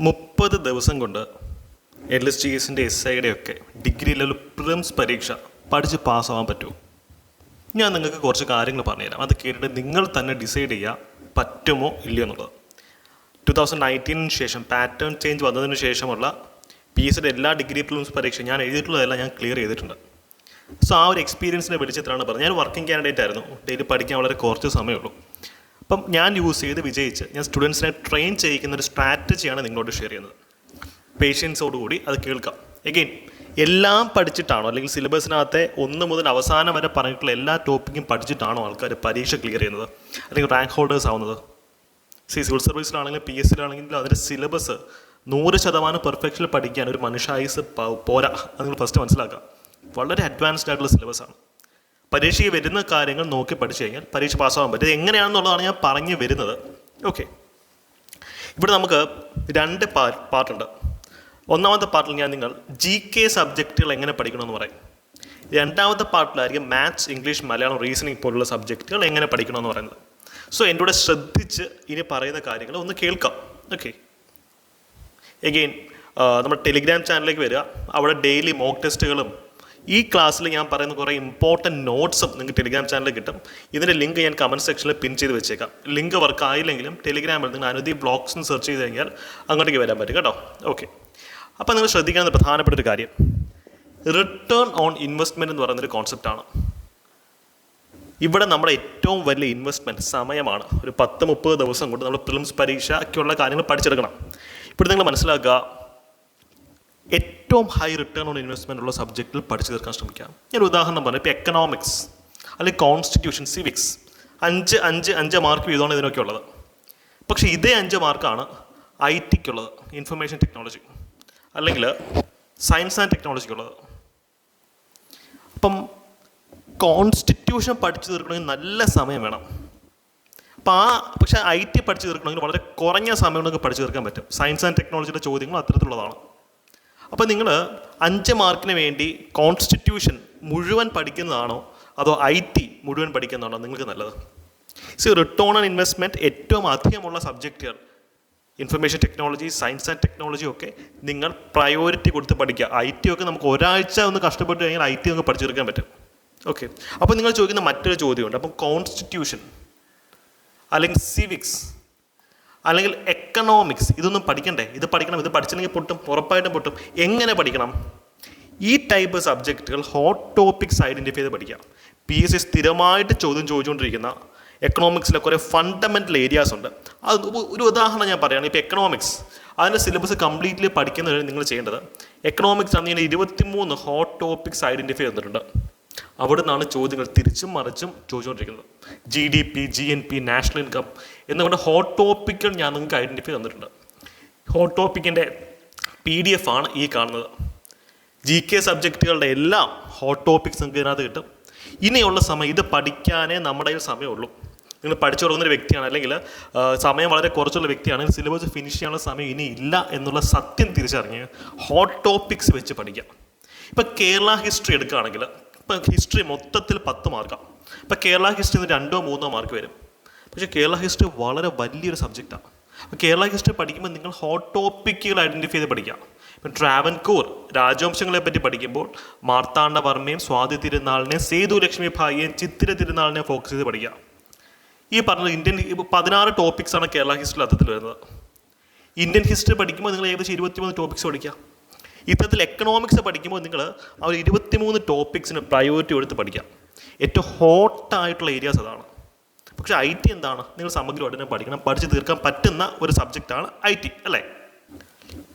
മുപ്പത് ദിവസം കൊണ്ട് എൽ എസ് ജി എസിന്റെ എസ് ഐയുടെ ഒക്കെ ഡിഗ്രി ലെവൽ പ്രിംസ് പരീക്ഷ പഠിച്ച് പാസ്സാവാൻ പറ്റുമോ ഞാൻ നിങ്ങൾക്ക് കുറച്ച് കാര്യങ്ങൾ പറഞ്ഞുതരാം. അത് കേട്ടിട്ട് നിങ്ങൾ തന്നെ ഡിസൈഡ് ചെയ്യുക പറ്റുമോ ഇല്ലയോ എന്നുള്ളത്. ടു തൗസൻഡ് നയന്റീനിന് ശേഷം പാറ്റേൺ ചേഞ്ച് വന്നതിന് ശേഷമുള്ള പി എസ് സിയുടെ എല്ലാ ഡിഗ്രി പ്രിംസ് പരീക്ഷ ഞാൻ എഴുതിയിട്ടുള്ളതെല്ലാം ഞാൻ ക്ലിയർ ചെയ്തിട്ടുണ്ട്. സോ ആ ഒരു എക്സ്പീരിയൻസിനെ വെളിച്ചത്തിലാണ് പറഞ്ഞത്. ഞാൻ വർക്കിംഗ് കാൻഡിഡേറ്റ് ആയിരുന്നു. ഡെയിലി പഠിക്കാൻ വളരെ കുറച്ച് സമയമുള്ളൂ. അപ്പം ഞാൻ യൂസ് ചെയ്ത് വിജയിച്ച് ഞാൻ സ്റ്റുഡൻസിനെ ട്രെയിൻ ചെയ്യിക്കുന്ന ഒരു സ്ട്രാറ്റജിയാണ് നിങ്ങളോട് ഷെയർ ചെയ്യുന്നത്. പേഷ്യൻസോടുകൂടി അത് കേൾക്കാം. എഗെയിൻ എല്ലാം പഠിച്ചിട്ടാണോ അല്ലെങ്കിൽ സിലബസിനകത്തെ ഒന്ന് മുതൽ അവസാനം വരെ പറഞ്ഞിട്ടുള്ള എല്ലാ ടോപ്പിക്കും പഠിച്ചിട്ടാണോ ആൾക്കാർ പരീക്ഷ ക്ലിയർ ചെയ്യുന്നത്? അല്ലെങ്കിൽ റാങ്ക് ഹോൾഡേഴ്സ് ആവുന്നത്? സി സിവിൽ സർവീസിലാണെങ്കിലും പി എസ് സിയിലാണെങ്കിലും അതിന്റെ സിലബസ് നൂറ് ശതമാനം പെർഫെക്ഷനിൽ പഠിക്കാൻ ഒരു മനുഷ്യായുസ് പോരാ. അത് നിങ്ങൾ ഫസ്റ്റ് മനസ്സിലാക്കുക. വളരെ അഡ്വാൻസ്ഡ് ആയിട്ടുള്ള സിലബസാണ് പരീക്ഷയ്ക്ക് വരുന്ന കാര്യങ്ങൾ നോക്കി പഠിച്ചു കഴിഞ്ഞാൽ പരീക്ഷ പാസ്സാകാൻ പറ്റും. എങ്ങനെയാണെന്നുള്ളതാണ് ഞാൻ പറഞ്ഞു വരുന്നത്. ഓക്കെ ഇവിടെ നമുക്ക് രണ്ട് പാ- പാർട്ടുണ്ട് ഒന്നാമത്തെ പാർട്ടിൽ ഞാൻ നിങ്ങൾ ജി കെ സബ്ജക്റ്റുകൾ എങ്ങനെ പഠിക്കണമെന്ന് പറയും. രണ്ടാമത്തെ പാർട്ടിലായിരിക്കും മാത്സ് ഇംഗ്ലീഷ് മലയാളം റീസണിങ് പോലുള്ള സബ്ജക്റ്റുകൾ എങ്ങനെ പഠിക്കണമെന്ന് പറയുന്നത്. സോ എന്റെ കൂടെ ശ്രദ്ധിച്ച് ഇനി പറയുന്ന കാര്യങ്ങൾ ഒന്ന് കേൾക്കാം. ഓക്കെ എഗെയിൻ നമ്മുടെ ടെലിഗ്രാം ചാനലിലേക്ക് വരിക. അവിടെ ഡെയിലി മോക്ക് ടെസ്റ്റുകളും ഈ ക്ലാസ്സിൽ ഞാൻ പറയുന്ന കുറേ ഇമ്പോർട്ടന്റ് നോട്ട്സും നിങ്ങൾക്ക് ടെലിഗ്രാം ചാനലിൽ കിട്ടും. ഇതിന്റെ ലിങ്ക് ഞാൻ കമന്റ് സെക്ഷനിൽ പിൻ ചെയ്ത് വെച്ചേക്കാം. ലിങ്ക് വർക്ക് ആയില്ലെങ്കിലും ടെലിഗ്രാമിൽ നിങ്ങൾ അനുദി ബ്ലോഗ്സും സെർച്ച് ചെയ്ത് കഴിഞ്ഞാൽ അങ്ങോട്ടേക്ക് വരാൻ പറ്റും കേട്ടോ. ഓക്കെ അപ്പോൾ നിങ്ങൾ ശ്രദ്ധിക്കാവുന്ന പ്രധാനപ്പെട്ട ഒരു കാര്യം. റിട്ടേൺ ഓൺ ഇൻവെസ്റ്റ്മെന്റ് എന്ന് പറയുന്നൊരു കോൺസെപ്റ്റാണ് ഇവിടെ നമ്മുടെ ഏറ്റവും വലിയ ഇൻവെസ്റ്റ്മെന്റ് സമയമാണ്. ഒരു പത്ത് മുപ്പത് ദിവസം കൊണ്ട് നമ്മൾ പ്രിലിംസ് പരീക്ഷയ്ക്കുള്ള കാര്യങ്ങൾ പഠിച്ചെടുക്കണം. ഇപ്പോൾ നിങ്ങൾ മനസ്സിലാക്കുക. ഏറ്റവും ഹൈ റിട്ടേൺ ഓൺ ഇൻവെസ്റ്റ്മെന്റ് ഉള്ള സബ്ജക്റ്റിൽ പഠിച്ചു തീർക്കാൻ ശ്രമിക്കാം. ഞാൻ ഉദാഹരണം പറഞ്ഞു ഇപ്പോൾ എക്കണോമിക്സ് അല്ലെങ്കിൽ കോൺസ്റ്റിറ്റ്യൂഷൻ സിവിക്സ് അഞ്ച് അഞ്ച് അഞ്ച് മാർക്ക് വീതമാണ് ഇതിനൊക്കെ ഉള്ളത്. പക്ഷേ ഇതേ അഞ്ച് മാർക്കാണ് ഐ ടിക്കുള്ളത് ഇൻഫർമേഷൻ ടെക്നോളജി അല്ലെങ്കിൽ സയൻസ് ആൻഡ് ടെക്നോളജിക്കുള്ളത് അപ്പം കോൺസ്റ്റിറ്റ്യൂഷൻ പഠിച്ചു തീർക്കണമെങ്കിൽ നല്ല സമയം വേണം. അപ്പോൾ ആ പക്ഷേ ഐ ടി പഠിച്ചു തീർക്കണമെങ്കിൽ വളരെ കുറഞ്ഞ സമയം കൊണ്ട് പഠിച്ചു തീർക്കാൻ പറ്റും. സയൻസ് ആൻഡ് ടെക്നോളജിയുടെ ചോദ്യങ്ങൾ അത്തരത്തിലുള്ളതാണ്. അപ്പോൾ നിങ്ങൾ അഞ്ച് മാർക്കിന് വേണ്ടി കോൺസ്റ്റിറ്റ്യൂഷൻ മുഴുവൻ പഠിക്കുന്നതാണോ? അതോ ഐ ടി മുഴുവൻ പഠിക്കുന്നതാണോ നിങ്ങൾക്ക് നല്ലത്? സി റിട്ടേൺ ഓൺ ഇൻവെസ്റ്റ്മെന്റ് ഏറ്റവും അധികമുള്ള സബ്ജക്റ്റുകൾ information technology science and technology ഒക്കെ നിങ്ങൾ പ്രയോറിറ്റി കൊടുത്ത് പഠിക്കുക. ഐ ടി ഒക്കെ നമുക്ക് ഒരാഴ്ച ഒന്ന് കഷ്ടപ്പെട്ട് കഴിഞ്ഞാൽ ഐ ടി നമുക്ക് പഠിച്ചെടുക്കാൻ പറ്റും. ഓക്കെ അപ്പോൾ നിങ്ങൾ ചോദിക്കുന്ന മറ്റൊരു ചോദ്യമുണ്ട്. അപ്പം കോൺസ്റ്റിറ്റ്യൂഷൻ അല്ലെങ്കിൽ സിവിക്സ് അല്ലെങ്കിൽ എക്കണോമിക്സ് ഇതൊന്നും പഠിക്കണ്ടേ? ഇത് പഠിക്കണം ഇത് പഠിച്ചില്ലെങ്കിൽ പൊട്ടും ഉറപ്പായിട്ടും പൊട്ടും. എങ്ങനെ പഠിക്കണം? ഈ ടൈപ്പ് സബ്ജക്റ്റുകൾ ഹോട്ട് ടോപ്പിക്സ് ഐഡന്റിഫൈ ചെയ്ത് പഠിക്കാം പി എസ് സി സ്ഥിരമായിട്ട് ചോദ്യം ചോദിച്ചുകൊണ്ടിരിക്കുന്ന എക്കണോമിക്സിലെ കുറേ ഫണ്ടമെന്റൽ ഏരിയാസ് ഉണ്ട്. അത് ഒരു ഉദാഹരണം ഞാൻ പറയുകയാണ് ഇപ്പോൾ എക്കണോമിക്സ് അതിന്റെ സിലബസ് കംപ്ലീറ്റ്ലി പഠിക്കുന്നതിന് നിങ്ങൾ ചെയ്യേണ്ടത്. എക്കണോമിക്സ് ആണ് ഇങ്ങനെ ഇരുപത്തിമൂന്ന് ഹോട്ട് ടോപ്പിക്സ് ഐഡന്റിഫൈ ചെയ്തിട്ടുണ്ട്. അവിടെ നിന്നാണ് ചോദ്യങ്ങൾ തിരിച്ചും മറിച്ചും ചോദിച്ചുകൊണ്ടിരിക്കുന്നത്. G D P G N P national income എന്നുകൊണ്ട് ഹോട്ട് ടോപ്പിക്കുകൾ ഞാൻ നിങ്ങൾക്ക് ഐഡന്റിഫൈ തന്നിട്ടുണ്ട്. ഹോട്ട് ടോപ്പിക്കിന്റെ പി ഡി എഫ് ആണ് ഈ കാണുന്നത്. ജി കെ സബ്ജക്റ്റുകളുടെ എല്ലാം ഹോട്ട് ടോപ്പിക്സ് നിങ്ങൾക്ക് ഇതിനകത്ത് കിട്ടും. ഇനിയുള്ള സമയം ഇത് പഠിക്കാനേ നമ്മുടെ കയ്യിൽ സമയമുള്ളൂ. നിങ്ങൾ പഠിച്ചു തുടങ്ങുന്ന ഒരു വ്യക്തിയാണ് അല്ലെങ്കിൽ സമയം വളരെ കുറച്ചുള്ള വ്യക്തിയാണ് സിലബസ് ഫിനിഷ് ചെയ്യാനുള്ള സമയം ഇനി ഇല്ല എന്നുള്ള സത്യം തിരിച്ചറിഞ്ഞ് ഹോട്ട് ടോപ്പിക്സ് വെച്ച് പഠിക്കാം ഇപ്പം കേരള ഹിസ്റ്ററി എടുക്കുകയാണെങ്കിൽ ഇപ്പം ഹിസ്റ്ററി മൊത്തത്തിൽ പത്ത് മാർക്കാണ് ഇപ്പം കേരള ഹിസ്റ്ററി രണ്ടോ മൂന്നോ മാർക്ക് വരും. പക്ഷേ കേരള ഹിസ്റ്ററി വളരെ വലിയൊരു സബ്ജക്റ്റാണ് അപ്പോൾ കേരള ഹിസ്റ്ററി പഠിക്കുമ്പോൾ നിങ്ങൾ ഹോട്ട് ടോപ്പിക്കുകൾ ഐഡന്റിഫൈ ചെയ്ത് പഠിക്കുക. ഇപ്പം ട്രാവൻകൂർ രാജവംശങ്ങളെ പറ്റി പഠിക്കുമ്പോൾ മാർത്താണ്ഡവർമ്മയും സ്വാതി തിരുനാളിനെയും സേതു ലക്ഷ്മി ഭായിയെയും ചിത്തിര തിരുനാളിനെയും ഫോക്കസ് ചെയ്ത് പഠിക്കുക. ഈ പറഞ്ഞ ഇന്ത്യൻ പതിനാറ് ടോപ്പിക്സാണ് കേരള ഹിസ്റ്ററി അർത്ഥത്തിൽ വരുന്നത്. ഇന്ത്യൻ ഹിസ്റ്ററി പഠിക്കുമ്പോൾ നിങ്ങൾ ഏകദേശം ഇരുപത്തിമൂന്ന് ടോപ്പിക്സ് പഠിക്കാം ഇത്തരത്തിൽ എക്കണോമിക്സ് പഠിക്കുമ്പോൾ നിങ്ങൾ ആ ഒരു ഇരുപത്തിമൂന്ന് ടോപ്പിക്സിന് പ്രയോറിറ്റി കൊടുത്ത് പഠിക്കാം. ഏറ്റവും ഹോട്ടായിട്ടുള്ള ഏരിയാസ് അതാണ്. പക്ഷേ ഐ ടി എന്താണ്? നിങ്ങൾ സമഗ്രമായിട്ട് തന്നെ പഠിക്കണം. പഠിച്ച് തീർക്കാൻ പറ്റുന്ന ഒരു സബ്ജക്റ്റാണ് ഐ ടി അല്ലേ?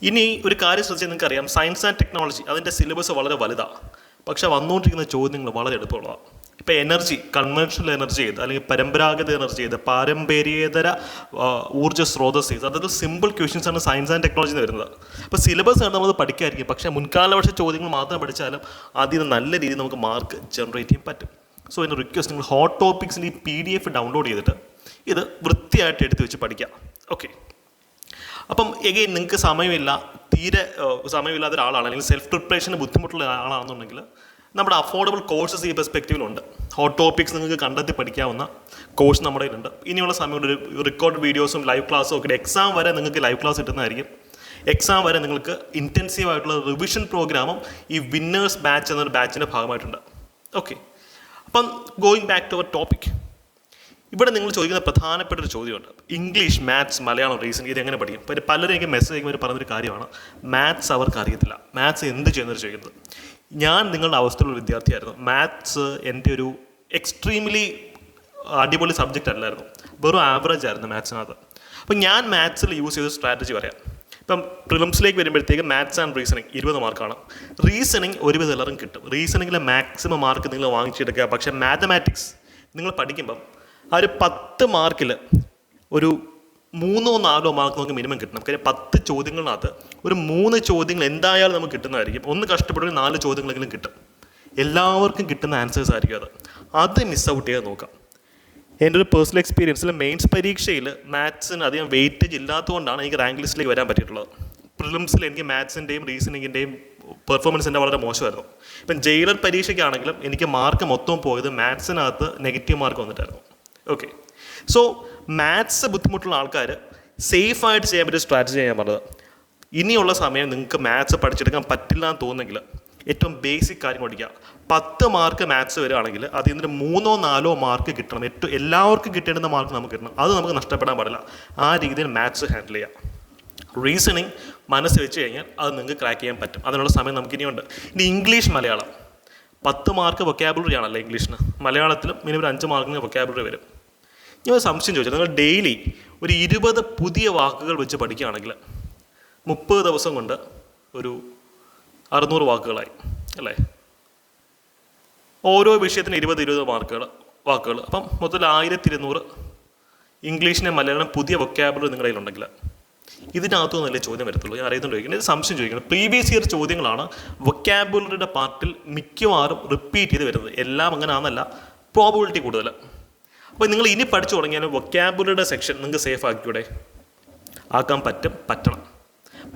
ഇനി ഒരു കാര്യം ശ്രദ്ധിച്ചാൽ നിങ്ങൾക്കറിയാം. സയൻസ് ആൻഡ് ടെക്നോളജി അതിന്റെ സിലബസ് വളരെ വലുതാണ് പക്ഷേ വന്നുകൊണ്ടിരിക്കുന്ന ചോദ്യങ്ങൾ വളരെ എളുപ്പമുള്ളതാണ് ഇപ്പോൾ എനർജി കൺവെൻഷണൽ എനർജി ചെയ്ത് അല്ലെങ്കിൽ പരമ്പരാഗത എനർജി ചെയ്ത് പാരമ്പര്യേതര ഊർജ സ്രോതസ് ചെയ്ത് അതായത് സിമ്പിൾ ക്വസ്റ്റ്യൻസ് ആണ് സയൻസ് ആൻഡ് ടെക്നോളജി വരുന്നത്. അപ്പോൾ സിലബസ് ആണ് നമ്മൾ പഠിക്കാതിരിക്കും പക്ഷേ മുൻകാല വർഷ ചോദ്യങ്ങൾ മാത്രം പഠിച്ചാലും അതിന് നല്ല രീതിയിൽ നമുക്ക് മാർക്ക് ജനറേറ്റ് ചെയ്യാൻ പറ്റും. സോ എന്റെ റിക്വസ്റ്റ് നിങ്ങൾ ഹോട്ട് ടോപ്പിക്സിന്റെ ഈ പി ഡി എഫ് ഡൗൺലോഡ് ചെയ്തിട്ട് ഇത് വൃത്തിയായിട്ട് എടുത്ത് വെച്ച് പഠിക്കാം ഓക്കെ അപ്പം എഗെയിൻ നിങ്ങൾക്ക് സമയമില്ല തീരെ സമയമില്ലാത്ത ഒരാളാണ് അല്ലെങ്കിൽ സെൽഫ് പ്രിപ്പറേഷന് ബുദ്ധിമുട്ടുള്ള ആളാണെന്നുണ്ടെങ്കിൽ നമ്മുടെ അഫോർഡബിൾ കോഴ്സസ് ഈ പെർസ്പെക്റ്റീവിലുണ്ട് ഹോട്ട് ടോപ്പിക്സ് നിങ്ങൾക്ക് കണ്ടെത്തി പഠിക്കാവുന്ന കോഴ്സ് നമ്മുടെ കയ്യിലുണ്ട്. ഇനിയുള്ള സമയം ഒരു റെക്കോർഡ് വീഡിയോസും ലൈവ് ക്ലാസ്സും ഒക്കെ എക്സാം വരെ നിങ്ങൾക്ക് ലൈവ് ക്ലാസ് കിട്ടുന്നതായിരിക്കും. എക്സാം വരെ നിങ്ങൾക്ക് ഇന്റൻസീവ് ആയിട്ടുള്ള റിവിഷൻ പ്രോഗ്രാമും ഈ വിന്നേഴ്സ് ബാച്ച് എന്നൊരു ബാച്ചിന്റെ ഭാഗമായിട്ടുണ്ട്. ഓക്കെ അപ്പം going back to our topic ഇവിടെ നിങ്ങൾ ചോദിക്കുന്ന പ്രധാനപ്പെട്ട ഒരു ചോദ്യമുണ്ട്. ഇംഗ്ലീഷ് മാത്സ് മലയാളം റീസൺ ഇത് എങ്ങനെ പഠിക്കും? ഇപ്പോൾ പലരും എനിക്ക് മെസ്സേജ് അയക്കുമ്പോൾ പറഞ്ഞൊരു കാര്യമാണ്. മാത്സ് അവർക്ക് അറിയത്തില്ല. മാത്സ് എന്ത് ചെയ്യുന്നവർ ചോദിക്കുന്നത്? ഞാൻ നിങ്ങളുടെ അവസ്ഥയിലുള്ള വിദ്യാർത്ഥിയായിരുന്നു. മാത്സ് എന്റെ ഒരു എക്സ്ട്രീംലി അടിപൊളി സബ്ജക്റ്റ് അല്ലായിരുന്നു. വെറും ആവറേജ് ആയിരുന്നു മാത്സിനകത്ത് അപ്പം ഞാൻ മാത്സിൽ യൂസ് ചെയ്ത സ്ട്രാറ്റജി പറയാം. ഇപ്പം പ്രിലിംസിലേക്ക് വരുമ്പോഴത്തേക്ക് മാത്സ് ആൻഡ് റീസണിങ് ഇരുപത് മാർക്കാണ് റീസണിങ് ഒരുവിധം എല്ലാവരും കിട്ടും. റീസണിങ്ങിലെ മാക്സിമം മാർക്ക് നിങ്ങൾ വാങ്ങിച്ചെടുക്കുക. പക്ഷേ മാത്തമാറ്റിക്സ് നിങ്ങൾ പഠിക്കുമ്പം ആ ഒരു പത്ത് മാർക്കിൽ ഒരു മൂന്നോ നാലോ മാർക്ക് നമുക്ക് മിനിമം കിട്ടണം. കാര്യം പത്ത് ചോദ്യങ്ങളിനകത്ത് ഒരു മൂന്ന് ചോദ്യങ്ങൾ എന്തായാലും നമുക്ക് കിട്ടുന്നതായിരിക്കും. ഒന്ന് കഷ്ടപ്പെട്ട നാല് ചോദ്യങ്ങളെങ്കിലും കിട്ടും. എല്ലാവർക്കും കിട്ടുന്ന ആൻസേഴ്സ് ആയിരിക്കും അത്. അത് മിസ് ഔട്ട് ചെയ്യാതെ നോക്കാം. എന്റെ ഒരു പേഴ്സണൽ എക്സ്പീരിയൻസിൽ മെയിൻസ് പരീക്ഷയിൽ മാത്സിന് അധികം വെയിറ്റേജ് ഇല്ലാത്തതുകൊണ്ടാണ് എനിക്ക് റാങ്ക് ലിസ്റ്റിലേക്ക് വരാൻ പറ്റിയിട്ടുള്ളത്. പ്രിലിംസിൽ എനിക്ക് മാത്സിന്റെയും റീസണിങ്ങിന്റെയും പെർഫോമൻസ് എന്റെ വളരെ മോശമായിരുന്നു. ഇപ്പം ജയിലർ പരീക്ഷയ്ക്കാണെങ്കിലും എനിക്ക് മാർക്ക് മൊത്തം പോയത് മാത്സിനകത്ത് നെഗറ്റീവ് മാർക്ക് വന്നിട്ടായിരുന്നു. ഓക്കെ സോ മാത്സ് ബുദ്ധിമുട്ടുള്ള ആൾക്കാർ സേഫായിട്ട് ചെയ്യാൻ പറ്റിയ സ്ട്രാറ്റജി ഞാൻ പറഞ്ഞത്. ഇനിയുള്ള സമയം നിങ്ങൾക്ക് മാത്സ് പഠിച്ചെടുക്കാൻ പറ്റില്ല എന്ന് തോന്നുന്നെങ്കിൽ ഏറ്റവും ബേസിക് കാര്യം പഠിക്കുക പത്ത് മാർക്ക് മാത്സ് വരികയാണെങ്കിൽ അതിൽ നിന്ന് മൂന്നോ നാലോ മാർക്ക് കിട്ടണം. ഏറ്റവും എല്ലാവർക്കും കിട്ടേണ്ടുന്ന മാർക്ക് നമുക്ക് കിട്ടണം. അത് നമുക്ക് നഷ്ടപ്പെടാൻ പാടില്ല. ആ രീതിയിൽ മാത്സ് ഹാൻഡിൽ ചെയ്യാം. റീസണിങ് മനസ്സ് വെച്ച് കഴിഞ്ഞാൽ അത് നിങ്ങൾക്ക് ക്രാക്ക് ചെയ്യാൻ പറ്റും. അതിനുള്ള സമയം നമുക്ക് ഇനിയുണ്ട്. ഇനി ഇംഗ്ലീഷ് മലയാളം. പത്ത് മാർക്ക് വൊക്കാബുലറി ആണല്ലോ ഇംഗ്ലീഷിന്. മലയാളത്തിലും മിനിമം ഒരു അഞ്ച് മാർക്കിന് വൊക്കാബുലറി വരും. ഞാൻ സംശയം ചോദിച്ചു. നിങ്ങൾ ഡെയിലി ഒരു ഇരുപത് പുതിയ വാക്കുകൾ വെച്ച് പഠിക്കുകയാണെങ്കിൽ മുപ്പത് ദിവസം കൊണ്ട് ഒരു അറുന്നൂറ് വാക്കുകളായി അല്ലേ? ഓരോ വിഷയത്തിന് ഇരുപത് ഇരുപത് മാർക്കുകൾ വാക്കുകൾ. അപ്പം മൊത്തത്തിൽ ആയിരത്തി ഇരുന്നൂറ് ഇംഗ്ലീഷിനെ മലയാളം പുതിയ വൊക്കാബുലറി നിങ്ങളുടെ കയ്യിലുണ്ടെങ്കിൽ ഇതിനകത്തു നിന്നല്ലേ ചോദ്യം വരത്തുള്ളൂ? ഞാൻ അറിയുന്നുണ്ട് ചോദിക്കുന്നത്. സംശയം ചോദിക്കുന്നത് പ്രീവിയസ് ഇയർ ചോദ്യങ്ങളാണ് വൊക്കാബുലറിയുടെ പാർട്ടിൽ മിക്കവാറും റിപ്പീറ്റ് ചെയ്ത് വരുന്നത്. എല്ലാം അങ്ങനെ ആണെന്നല്ല പ്രോബിലിറ്റി കൂടുതൽ. അപ്പോൾ നിങ്ങൾ ഇനി പഠിച്ചു തുടങ്ങിയാലും വൊക്കാബുലറിയുടെ സെക്ഷൻ നിങ്ങൾക്ക് സേഫ് ആക്കിയൂടെ ആക്കാൻ പറ്റും പറ്റണം.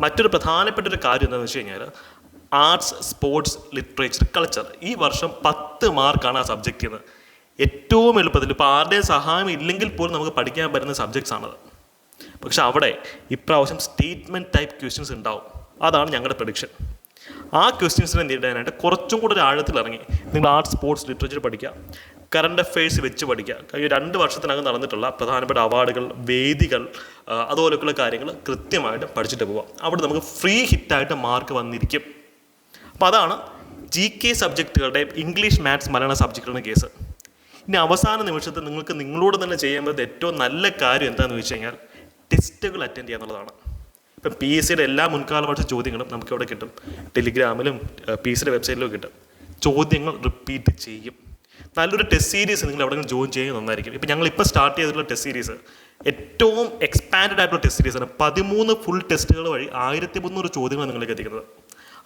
മറ്റൊരു പ്രധാനപ്പെട്ട ഒരു കാര്യം എന്താണെന്ന് വെച്ച് കഴിഞ്ഞാൽ ആർട്സ് സ്പോർട്സ് ലിറ്ററേച്ചർ കൾച്ചർ ഈ വർഷം പത്ത് മാർക്കാണ് ആ സബ്ജക്റ്റിന് ഏറ്റവും എളുപ്പത്തിൽ ഇപ്പോൾ ആരുടെയും സഹായം ഇല്ലെങ്കിൽ പോലും നമുക്ക് പഠിക്കാൻ പറ്റുന്ന സബ്ജക്ട്സ് ആണത്. പക്ഷെ അവിടെ ഇപ്രാവശ്യം സ്റ്റേറ്റ്മെന്റ് ടൈപ്പ് ക്വസ്റ്റ്യൻസ് ഉണ്ടാവും. അതാണ് ഞങ്ങളുടെ പ്രഡിക്ഷൻ ആ ക്വസ്റ്റ്യൻസിനെ നേരിടാനായിട്ട് കുറച്ചും കൂടെ ഒരു ആഴത്തിൽ ഇറങ്ങി. നിങ്ങൾ ആർട്സ് സ്പോർട്സ് ലിറ്ററേച്ചർ പഠിക്കുക. കറണ്ട് അഫയേഴ്സ് വെച്ച് പഠിക്കുക. കഴിഞ്ഞ രണ്ട് വർഷത്തിനകം നടന്നിട്ടുള്ള പ്രധാനപ്പെട്ട അവാർഡുകൾ വേദികൾ അതുപോലെയൊക്കെയുള്ള കാര്യങ്ങൾ കൃത്യമായിട്ട് പഠിച്ചിട്ട് പോവാം അവിടെ നമുക്ക് ഫ്രീ ഹിറ്റായിട്ട് മാർക്ക് വന്നിരിക്കും. അപ്പോൾ അതാണ് ജി കെ സബ്ജക്റ്റുകളുടെ ഇംഗ്ലീഷ് മാത്സ് മലയാളം സബ്ജക്റ്റുകളുടെ കേസ് ഇനി അവസാന നിമിഷത്തിൽ നിങ്ങൾക്ക് നിങ്ങളോട് തന്നെ ചെയ്യാൻ പറ്റുന്ന ഏറ്റവും നല്ല കാര്യം എന്താണെന്ന് വെച്ച് കഴിഞ്ഞാൽ ടെസ്റ്റുകൾ അറ്റൻഡ് ചെയ്യുക എന്നുള്ളതാണ്. ഇപ്പം പി എസ് സിയുടെ എല്ലാ മുൻകാല വർഷ ചോദ്യങ്ങളും നമുക്ക് ഇവിടെ കിട്ടും ടെലിഗ്രാമിലും പി എസ് സിയുടെ വെബ്സൈറ്റിലും കിട്ടും. ചോദ്യങ്ങൾ റിപ്പീറ്റ് ചെയ്യും. നല്ലൊരു ടെസ്റ്റ് സീരീസ് നിങ്ങൾ എവിടെയെങ്കിലും ജോയിൻ ചെയ്യുന്നത് നന്നായിരിക്കും. ഇപ്പം ഞങ്ങൾ ഇപ്പോൾ സ്റ്റാർട്ട് ചെയ്തിട്ടുള്ള ടെസ്റ്റ് സീരീസ് ഏറ്റവും എക്സ്പാൻഡഡ് ആയിട്ടുള്ള ടെസ്റ്റ് സീരീസ് ആണ് പതിമൂന്ന് ഫുൾ ടെസ്റ്റുകൾ വഴി ആയിരത്തി മുന്നൂറ് ചോദ്യങ്ങൾ നിങ്ങൾക്ക് എത്തിക്കുന്നത്.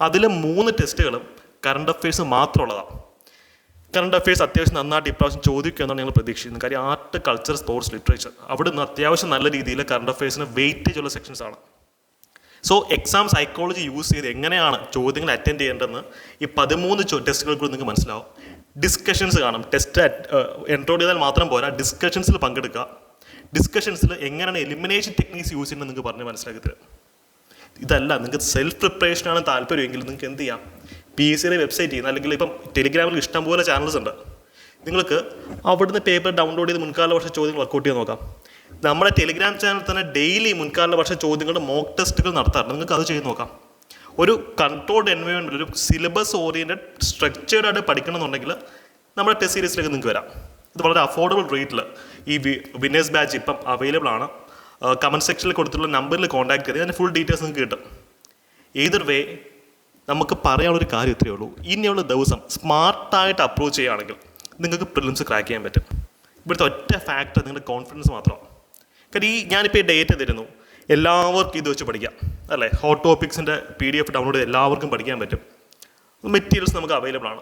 അതിൽ മൂന്ന് ടെസ്റ്റുകളും കറണ്ട് അഫയേഴ്സ് മാത്രമുള്ളതാണ് കറണ്ട് അഫയേഴ്സ് അത്യാവശ്യം നന്നായിട്ട് ഇപ്രാവശ്യം ചോദിക്കുമെന്നാണ് ഞങ്ങൾ പ്രതീക്ഷിക്കുന്നത് കാര്യം ആർട്ട് കൾച്ചർ സ്പോർട്സ് ലിറ്ററേച്ചർ അവിടെ നിന്ന് അത്യാവശ്യം നല്ല രീതിയിൽ കറണ്ട് അഫയേഴ്സിന് വെയിറ്റേജ് ഉള്ള സെക്ഷൻസ് ആണ്. സോ എക്സാം സൈക്കോളജി യൂസ് ചെയ്ത് എങ്ങനെയാണ് ചോദ്യങ്ങൾ അറ്റൻഡ് ചെയ്യേണ്ടതെന്ന് ഈ പതിമൂന്ന് ടെസ്റ്റുകൾ കൂടി നിങ്ങൾക്ക് മനസ്സിലാവും. ഡിസ്കഷൻസ് കാണും. ടെസ്റ്റ് എൻറോൾ ചെയ്താൽ മാത്രം പോരാ. ഡിസ്കഷൻസിൽ പങ്കെടുക്കുക. ഡിസ്കഷൻസിൽ എങ്ങനെയാണ് എലിമിനേഷൻ ടെക്നീക്സ് യൂസ് ചെയ്യുന്നത് നിങ്ങൾക്ക് പറഞ്ഞ് മനസ്സിലാക്കി തരാം ഇതല്ല നിങ്ങൾക്ക് സെൽഫ് പ്രിപ്പറേഷനാണ് താല്പര്യമെങ്കിൽ നിങ്ങൾക്ക് എന്ത് ചെയ്യാം? പി എസ് സിയുടെ വെബ്സൈറ്റ് ചെയ്യുന്ന അല്ലെങ്കിൽ ഇപ്പം ടെലിഗ്രാമിൽ ഇഷ്ടംപോലെ ചാനൽസ് ഉണ്ട്. നിങ്ങൾക്ക് അവിടുന്ന് പേപ്പർ ഡൗൺലോഡ് ചെയ്ത് മുൻകാല വർഷ ചോദ്യങ്ങൾ വർക്കൗട്ട് ചെയ്ത് നോക്കാം. നമ്മുടെ ടെലിഗ്രാം ചാനൽ തന്നെ ഡെയിലി മുൻകാല പക്ഷേ ചോദ്യങ്ങളുടെ മോക്ക് ടെസ്റ്റുകൾ നടത്താറുണ്ട്. നിങ്ങൾക്ക് അത് ചെയ്ത് നോക്കാം. ഒരു കൺട്രോൾഡ് എൻവയോൺമെന്റ് ഒരു സിലബസ് ഓറിയന്റഡ് സ്ട്രക്ചേർഡ് ആയിട്ട് പഠിക്കണമെന്നുണ്ടെങ്കിൽ നമ്മുടെ ടെസ്റ്റ് സീരീസിലേക്ക് നിങ്ങൾക്ക് വരാം. ഇത് വളരെ അഫോർഡബിൾ റേറ്റിൽ ഈ വിന്നേഴ്സ് ബാച്ച് ഇപ്പം അവൈലബിൾ ആണ്. കമന്റ് സെക്ഷനിൽ കൊടുത്തിട്ടുള്ള നമ്പറിൽ കോൺടാക്ട് ചെയ്ത് അതിന്റെ ഫുൾ ഡീറ്റെയിൽസ് നിങ്ങൾക്ക് കിട്ടും. ഏതൊരു വേ നമുക്ക് പറയാനുള്ളൊരു കാര്യം ഇത്രയേ ഉള്ളൂ. ഇനിയുള്ള ദിവസം സ്മാർട്ടായിട്ട് അപ്രോച്ച് ചെയ്യുകയാണെങ്കിൽ നിങ്ങൾക്ക് പ്രിലിംസ് ക്രാക്ക് ചെയ്യാൻ പറ്റും. ഇവിടുത്തെ ഒറ്റ ഫാക്ടർ നിങ്ങളുടെ കോൺഫിഡൻസ് മാത്രമാണ് കാര്യം ഈ ഞാനിപ്പോൾ ഈ ഡേറ്റ് തരുന്നു. എല്ലാവർക്കും ഇത് വെച്ച് പഠിക്കാം. അല്ലേ? ഹോട്ട് ടോപ്പിക്സിന്റെ പി ഡി എഫ് ഡൗൺലോഡ് ചെയ്ത് എല്ലാവർക്കും പഠിക്കാൻ പറ്റും. മെറ്റീരിയൽസ് നമുക്ക് അവൈലബിൾ ആണ്.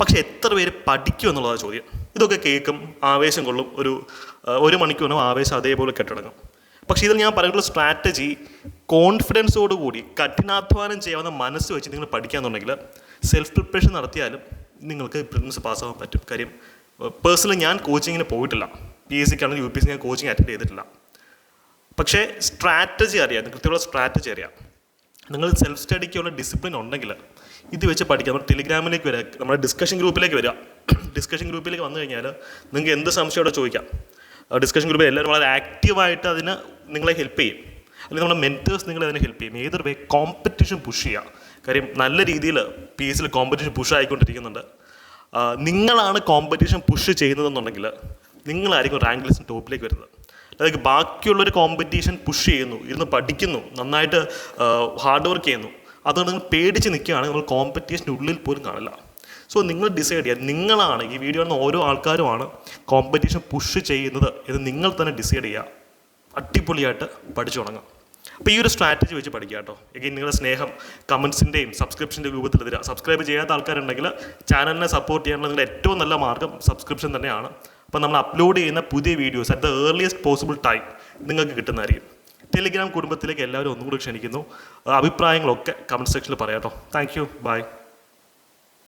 പക്ഷേ എത്ര പേര് പഠിക്കും എന്നുള്ളതാണ് ചോദ്യം. ഇതൊക്കെ കേൾക്കും ആവേശം കൊള്ളും. ഒരു ഒരു മണിക്കൂറിനും ആവേശം അതേപോലെ കെട്ടടങ്ങും. പക്ഷേ ഇതിൽ ഞാൻ പറഞ്ഞിട്ടുള്ള സ്ട്രാറ്റജി കോൺഫിഡൻസോടുകൂടി കഠിനാധ്വാനം ചെയ്യാവുന്ന മനസ്സ് വെച്ച് നിങ്ങൾ പഠിക്കാന്നുണ്ടെങ്കിൽ സെൽഫ് പ്രിപ്പറേഷൻ നടത്തിയാലും നിങ്ങൾക്ക് പ്രിലിംസ് പാസ്സാവാൻ പറ്റും. കാര്യം പേഴ്സണലി ഞാൻ കോച്ചിങ്ങിന് പോയിട്ടില്ല. പി എസ് സിക്കാണെങ്കിൽ യു പി എസ് ഞാൻ കോച്ചിങ് അറ്റൻഡ് ചെയ്തിട്ടില്ല. പക്ഷേ സ്ട്രാറ്റജി അറിയാം കൃത്യമുള്ള സ്ട്രാറ്റജി അറിയാം. നിങ്ങൾ സെൽഫ് സ്റ്റഡിക്കുള്ള ഡിസിപ്ലിൻ ഉണ്ടെങ്കിൽ ഇത് വെച്ച് പഠിക്കാം നമ്മൾ ടെലിഗ്രാമിലേക്ക് വരിക നമ്മുടെ ഡിസ്കഷൻ ഗ്രൂപ്പിലേക്ക് വരിക ഡിസ്കഷൻ ഗ്രൂപ്പിലേക്ക് വന്നു കഴിഞ്ഞാൽ നിങ്ങൾക്ക് എന്ത് സംശയം അവിടെ ചോദിക്കാം. ഡിസ്കഷൻ ഗ്രൂപ്പിൽ എല്ലാവരും വളരെ ആക്റ്റീവായിട്ട് അതിന് നിങ്ങളെ ഹെൽപ്പ് ചെയ്യും. അല്ലെങ്കിൽ നമ്മുടെ മെന്റേഴ്സ് നിങ്ങളെ അതിനെ ഹെൽപ്പ് ചെയ്യും. ഏതൊരു വേ കോമ്പറ്റീഷൻ പുഷ് ചെയ്യുക. കാര്യം നല്ല രീതിയിൽ പി എസ് സിയിൽ കോമ്പറ്റീഷൻ പുഷ് ആയിക്കൊണ്ടിരിക്കുന്നുണ്ട്. നിങ്ങളാണ് കോമ്പറ്റീഷൻ പുഷ് ചെയ്യുന്നതെന്നുണ്ടെങ്കിൽ നിങ്ങളായിരിക്കും റാങ്ക് ലിസ്റ്റ് ടോപ്പിലേക്ക് വരുന്നത്. അതായത് ബാക്കിയുള്ളൊരു കോമ്പറ്റീഷൻ പുഷ് ചെയ്യുന്നു ഇരുന്ന് പഠിക്കുന്നു നന്നായിട്ട് ഹാർഡ് വർക്ക് ചെയ്യുന്നു. അതുകൊണ്ട് നിങ്ങൾ പേടിച്ച് നിൽക്കുകയാണെങ്കിൽ നിങ്ങൾ കോമ്പറ്റീഷന്റെ ഉള്ളിൽ പോലും കാണില്ല. സോ നിങ്ങൾ ഡിസൈഡ് ചെയ്യുക. നിങ്ങളാണ് ഈ വീഡിയോ കാണുന്ന ഓരോ ആൾക്കാരുമാണ് കോമ്പറ്റീഷൻ പുഷ് ചെയ്യുന്നത് എന്ന് നിങ്ങൾ തന്നെ ഡിസൈഡ് ചെയ്യുക. അടിപൊളിയായിട്ട് പഠിച്ചു തുടങ്ങാം. അപ്പോൾ ഈ ഒരു സ്ട്രാറ്റജി വെച്ച് പഠിക്കുക കേട്ടോ. എങ്കിൽ നിങ്ങളുടെ സ്നേഹം കമൻസിന്റെയും സബ്സ്ക്രിപ്ഷന്റെ രൂപത്തിൽ തരിക. സബ്സ്ക്രൈബ് ചെയ്യാത്ത ആൾക്കാരുണ്ടെങ്കിൽ ചാനലിനെ സപ്പോർട്ട് ചെയ്യാനുള്ള നിങ്ങളുടെ ഏറ്റവും നല്ല മാർഗം സബ്സ്ക്രിപ്ഷൻ തന്നെയാണ്. അപ്പോൾ നമ്മൾ അപ്ലോഡ് ചെയ്യുന്ന പുതിയ videos at the earliest possible time നിങ്ങൾക്ക് കിട്ടുന്നതായിരിക്കും. ടെലിഗ്രാം കുടുംബത്തിലേക്ക് എല്ലാവരും ഒന്നുകൂടി ക്ഷണിക്കുന്നു. അഭിപ്രായങ്ങളൊക്കെ കമന്റ് സെക്ഷനിൽ പറയാം കേട്ടോ താങ്ക് യു ബൈ